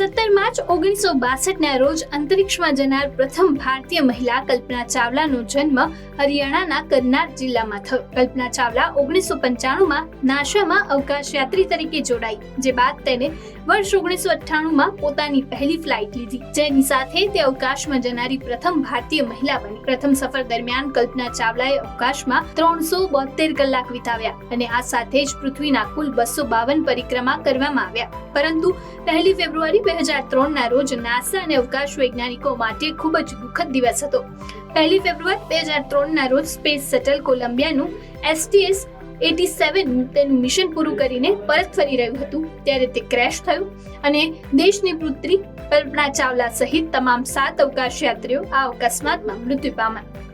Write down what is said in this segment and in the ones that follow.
સત્તર માર્ચ ઓગણીસો બાસઠના રોજ અંતરિક્ષમાં જનાર પ્રથમ ભારતીય મહિલા કલ્પના ચાવલાનો જન્મ હરિયાણાના કરનાર જિલ્લામાં થયો. કલ્પના ચાવલા ઓગણીસો પંચાણુંમાં નાસામાં અવકાશયાત્રી તરીકે જોડાઈ, જે બાદ તેને વર્ષ ઓગણીસો અઠ્ઠાણુંમાં પોતાની પહેલી ફ્લાઇટ લીધી. જેની સાથે તે અવકાશમાં જનારી પ્રથમ ભારતીય મહિલા બની. પ્રથમ સફર દરમિયાન કલ્પના ચાવલાએ અવકાશમાં ત્રણસો બોતેર કલાક વિતાવ્યા અને આ સાથે જ પૃથ્વીના કુલ બસો બાવન પરિક્રમા કરવામાં આવ્યા. પરંતુ પહેલી ફેબ્રુઆરી બે હજાર ત્રણના રોજ નાસા અને અવકાશ વૈજ્ઞાનિકો માટે ખૂબ જ દુઃખદ દિવસ હતો. પહેલી ફેબ્રુઆરી બે હજાર ત્રણના રોજ સ્પેસ શટલ કોલંબિયાનું એસટીએસ એટી સેવન તેનું મિશન પૂરું કરીને પરત ફરી રહ્યું હતું. ત્યારે તે ક્રેશ થયું અને દેશની પુત્રી કલ્પના ચાવલા સહિત તમામ સાત અવકાશયાત્રીઓ આ અકસ્માતમાં મૃત્યુ પામ્યા.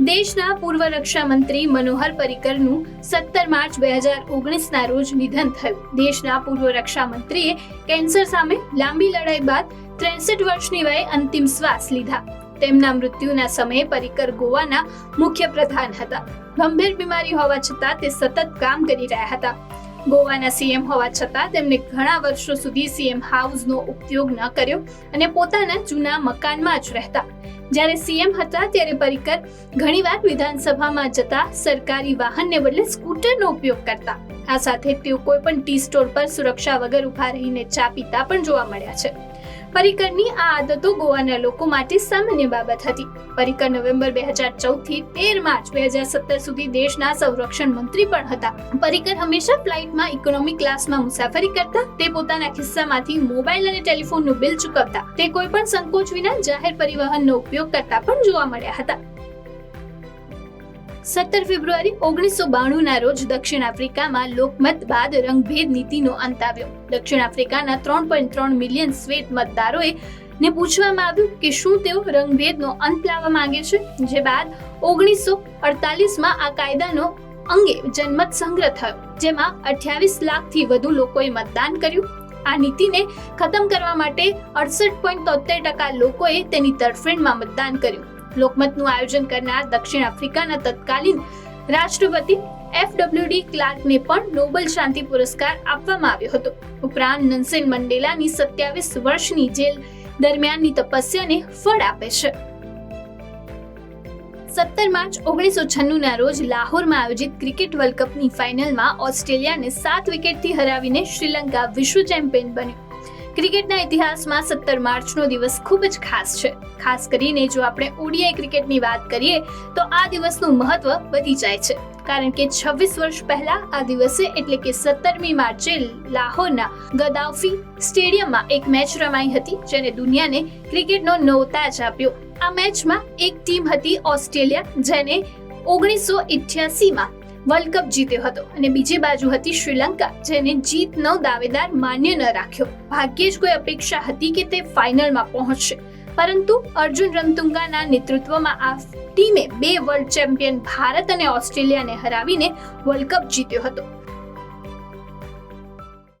દેશના પૂર્વ રક્ષા મંત્રી મનોહર પર્રિકરનું સત્તર માર્ચ બે હજાર ઓગણીસના રોજ નિધન થયું. દેશના પૂર્વ રક્ષા મંત્રીએ કેન્સર સામે લાંબી લડાઈ બાદ ત્રેસઠ વર્ષની વયે અંતિમ શ્વાસ લીધા. તેમના મૃત્યુના સમયે પર્રિકર ગોવાના મુખ્ય પ્રધાન હતા. ગંભીર બીમારી હોવા છતાં તે સતત કામ કરી રહ્યા હતા. ગોવાના સીએમ હોવા છતાં તેમણે ઘણા વર્ષો સુધી સીએમ હાઉસનો ઉપયોગ ન કર્યો અને પોતાના જૂના મકાનમાં જ રહેતા. જ્યારે સીએમ હતા ત્યારે પરિકર ઘણીવાર વિધાનસભામાં જતા સરકારી વાહનને બદલે સ્કૂટરનો ઉપયોગ કરતા. આ સાથે તેઓ કોઈ પણ ટી સ્ટોર પર સુરક્ષા વગર ઊભા રહીને ચા પીતા પણ જોવા મળ્યા છે. પર્રિકરની આ આદતો ગોવાના લોકો માટે સામાન્ય બાબત હતી. પરિકર નવેમ્બર બે હજાર ચૌદથી તેર માર્ચ બે હજાર સત્તર સુધી દેશના સંરક્ષણ મંત્રી પણ હતા. પરિકર હંમેશા ફ્લાઇટમાં ઇકોનોમી ક્લાસમાં મુસાફરી કરતા, તે પોતાના ખિસ્સામાંથી મોબાઈલ અને ટેલિફોનનું બિલ ચૂકવતા. તે કોઈ પણ સંકોચ વિના જાહેર પરિવહનનો ઉપયોગ કરતા પણ જોવા મળ્યા હતા. સત્તર ફેબ્રુઆરી ઓગણીસો બાણુંના રોજ દક્ષિણ આફ્રિકામાં લોકમત બાદ રંગભેદ નીતિનો અંત આવ્યો. દક્ષિણ આફ્રિકાના ત્રણ પોઈન્ટ ત્રણ મિલિયન શ્વેત મતદારોએ ને પૂછવામાં આવ્યું કે શું તેઓ રંગભેદનો અંત લાવવા માંગે છે? જે બાદ ઓગણીસો અડતાલીસમાં આ કાયદાનો અંગે જનમત સંગ્રહ થયો, જેમાં અઠ્યાવીસ લાખથી વધુ લોકોએ મતદાન કર્યું. આ નીતિને ખતમ કરવા માટે અડસઠ પોઈન્ટ તોતેર ટકા લોકોએ તેની તરફેણમાં મતદાન કર્યું. લોકમતનું આયોજન કરનાર દક્ષિણ આફ્રિકાના તત્કાલીન રાષ્ટ્રપતિ એફ ડબ્લ્યુડી ક્લાર્કને પણ નોબેલ શાંતિ પુરસ્કાર આપવામાં આવ્યો હતો. ઉપરાંત નન્સેન મંડેલાની સત્યાવીસ વર્ષની જેલ દરમિયાનની તપસ્યાને ફળ આપે છે. સત્તર માર્ચ ઓગણીસો છન્નુંના રોજ લાહોરમાં આયોજિત ક્રિકેટ વર્લ્ડ કપની ફાઇનલમાં ઓસ્ટ્રેલિયાને સાત વિકેટથી હરાવીને શ્રીલંકા વિશ્વ ચેમ્પિયન બન્યું. ક્રિકેટના ઇતિહાસમાં સત્તર માર્ચનો દિવસ ખૂબ જ ખાસ છે. ખાસ કરીને જો આપણે ઓડીઆઈ ક્રિકેટની વાત કરીએ, તો આ દિવસનું મહત્વ વધી જાય છે. કારણ કે છવ્વીસ વર્ષ પહેલા આ દિવસે એટલે કે સત્તરમી માર્ચે લાહોરના ગદાફી સ્ટેડિયમમાં એક મેચ રમાઈ હતી, જેને દુનિયાને ક્રિકેટનો નવો તાજ આપ્યો. આ મેચમાં એક ટીમ હતી ઓસ્ટ્રેલિયા, જેને ઓગણીસો ઇઠ્યાસીમાં વર્લ્ડ કપ જીત્યો હતો અને બીજી બાજુ હતી શ્રીલંકા, જેને જીતનો દાવેદાર માન્ય ન રાખ્યો. ભાગ્યે જ કોઈ અપેક્ષા હતી કે તે ફાઇનલમાં પહોંચશે. પરંતુ અર્જુન રમતુંગાના નેતૃત્વમાં આ ટીમે બે વર્લ્ડ ચેમ્પિયન ભારત અને ઓસ્ટ્રેલિયાને હરાવીને વર્લ્ડ કપ જીત્યો હતો.